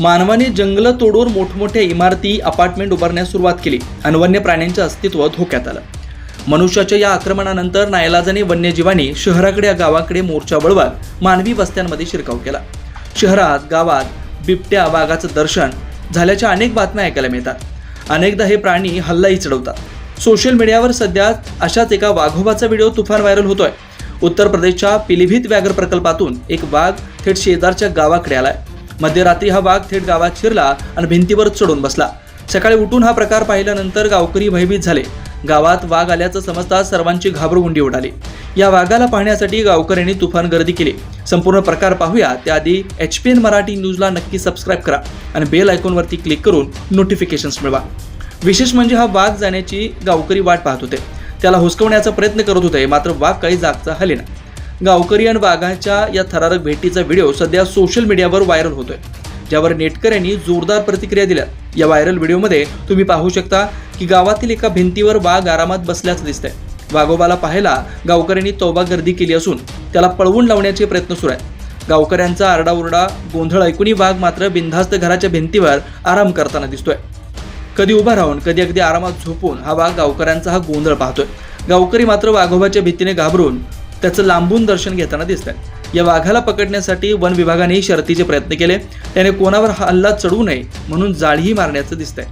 मानवाने जंगलं तोडून मोठमोठ्या इमारती अपार्टमेंट उभारण्यास सुरुवात केली. आणि वन्य प्राण्यांचे अस्तित्व धोक्यात आलं. मनुष्याच्या या आक्रमणानंतर नायलाजाने वन्यजीवांनी शहराकडे या गावाकडे मोर्चा वळवत मानवी वस्त्यांमध्ये शिरकाव केला. शहरात गावात बिबट्या वाघाचं दर्शन झाल्याच्या अनेक बातम्या ऐकायला मिळतात. अनेकदा हे प्राणी हल्लाही चढवतात सोशल मीडियावर सध्या अशाच एका वाघोबाचा व्हिडिओ तुफान व्हायरल होतोय. उत्तर प्रदेशच्या पिलीभीत व्याघ्र प्रकल्पातून एक वाघ थेट शेजारच्या गावाकडे आलाय. मध्यरात्री हा वाघ थेट गावात शिरला आणि भिंतीवर चढून बसला. सकाळी उठून हा प्रकार पाहिल्यानंतर गावकरी भयभीत झाले. गावात वाघ आल्याचं समजताच सर्वांची घाबरगुंडी उडाली. या वाघाला पाहण्यासाठी गावकऱ्यांनी तुफान गर्दी केली. संपूर्ण प्रकार पाहूया. त्याआधी एच पी एन मराठी न्यूजला नक्की सबस्क्राईब करा आणि बेल आयकॉनवरती क्लिक करून नोटिफिकेशन्स मिळवा. विशेष म्हणजे हा वाघ जाण्याची गावकरी वाट पाहत होते. त्याला हुसकवण्याचा प्रयत्न करत होते मात्र वाघ काही जागचा हलेना गावकरी आणि वाघाच्या या थरारक भेटीचा व्हिडिओ सध्या सोशल मीडियावर व्हायरल होतोय. ज्यावर नेटकऱ्यांनी जोरदार प्रतिक्रिया दिल्या. या व्हायरल व्हिडिओमध्ये तुम्ही पाहू शकता की गावातील एका भिंतीवर वाघ आरामात बसल्याचं दिसतंय. वाघोबाला पाहायला गावकऱ्यांनी तोबा गर्दी केली असून त्याला पळवून लावण्याचे प्रयत्न सुरू आहेत. गावकऱ्यांचा आरडाओरडा गोंधळ ऐकूनही वाघ मात्र बिनधास्त घराच्या भिंतीवर आराम करताना दिसतोय. कधी उभा राहून कधी अगदी आरामात झोपून हा वाघ गावकऱ्यांचा हा गोंधळ पाहतोय. गावकरी मात्र वाघोबाच्या भीतीने घाबरून त्याचं लांबून दर्शन घेताना दिसत आहे या वाघाला पकडण्यासाठी वन विभागानेही शर्तीचे प्रयत्न केले. त्याने कोणावर हल्ला चढवू नये म्हणून जाळीही मारण्याचं दिसतंय.